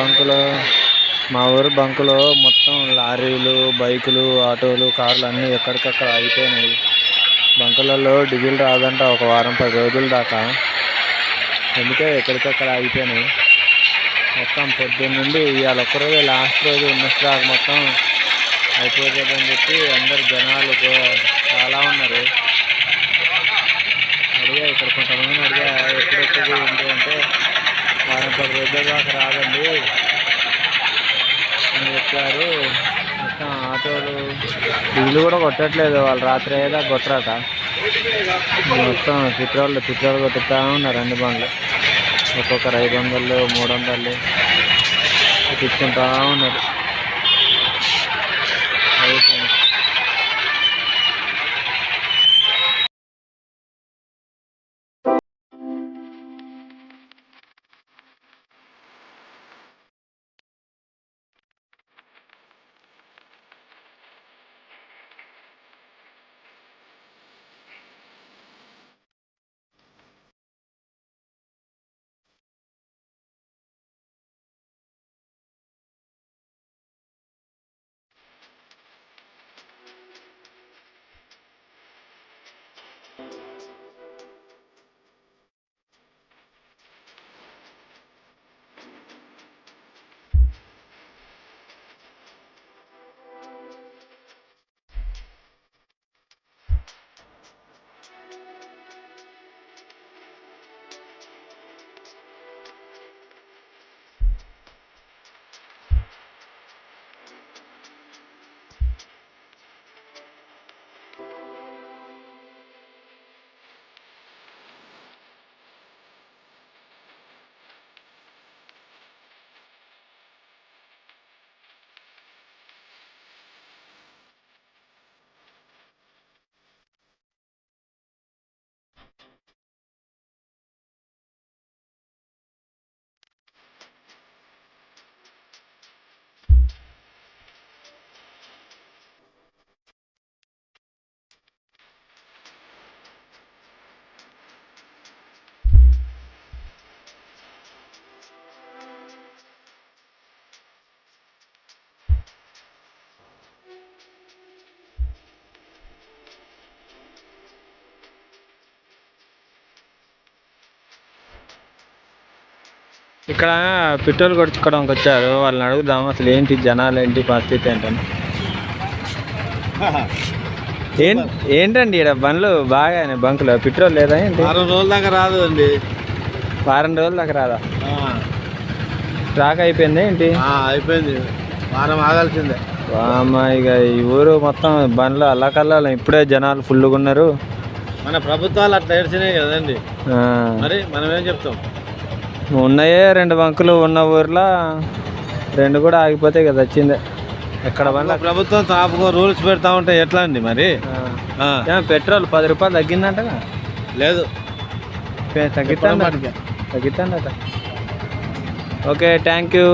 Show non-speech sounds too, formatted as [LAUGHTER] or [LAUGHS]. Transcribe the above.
బంకులో మా ఊరు బంకులో మొత్తం లారీలు బైకులు ఆటోలు కార్లు అన్నీ ఎక్కడికక్కడ అయిపోయినాయి బంకులలో డీజిల్ రాదంట ఒక వారం పది రోజుల దాకా. అందుకే ఎక్కడికక్కడ అయిపోయినాయి మొత్తం పొద్దున్న నుండి ఇవాళ ఒక్కరోజు లాస్ట్ రోజు ఉన్న స్టాక్ మొత్తం అయిపోతుందని చెప్పి అందరు జనాలు చాలా ఉన్నారు. అడిగా ఇక్కడ కొంతమంది అడిగా ఎప్పుడు ఇక్కడ ఏంటి దాకా రాదండి. అని చెప్పారు. మొత్తం ఆటోలు డీజిల్ కూడా కొట్టట్లేదు వాళ్ళు రాత్రి అయ్యేదా కొట్టరాట మొత్తం పెట్రోల్ పెట్రోల్ కొట్టుతా ఉన్నారు అన్ని బండ్లు. ఒక్కొక్కరు ఐదు వందలు మూడు వందలు తీసుకుంటా ఉన్నారు. ఇక్కడ పెట్రోల్ కొట్టుకోవడానికి వచ్చారు. వాళ్ళని అడుగుదాం అసలు ఏంటి జనాలు ఏంటి పరిస్థితి ఏంటని. [LAUGHS] ఏం ఏంటండి ఇక్కడ బండ్లు బాగా బంకులో? పెట్రోల్ లేదా ఏంటి? వారం రోజుల దాకా రాదు అండి వారం రోజుల దాకా రాదా? స్టాక్ అయిపోయింది ఏంటి? అయిపోయింది. వారం ఆగాల్సిందే. ఇక ఈ ఊరు మొత్తం బండ్లు అల్లకల్లా ఇప్పుడే జనాలు ఫుల్గా ఉన్నారు మన ప్రభుత్వాలు అట్లా ఏడ్చినాయి కదండి. మరి మనం ఏం చెప్తాం? ఉన్నాయే రెండు బంకులు ఉన్న ఊర్లో రెండు కూడా ఆగిపోతాయి కదా వచ్చిందే. ఎక్కడ మన ప్రభుత్వం తాపుకో రూల్స్ పెడతా ఉంటే ఎట్లా అండి మరి? పెట్రోల్ పది రూపాయలు తగ్గిందంటగా? లేదు. మటుకే. తగ్గిద్దండట ఓకే థ్యాంక్ యూ.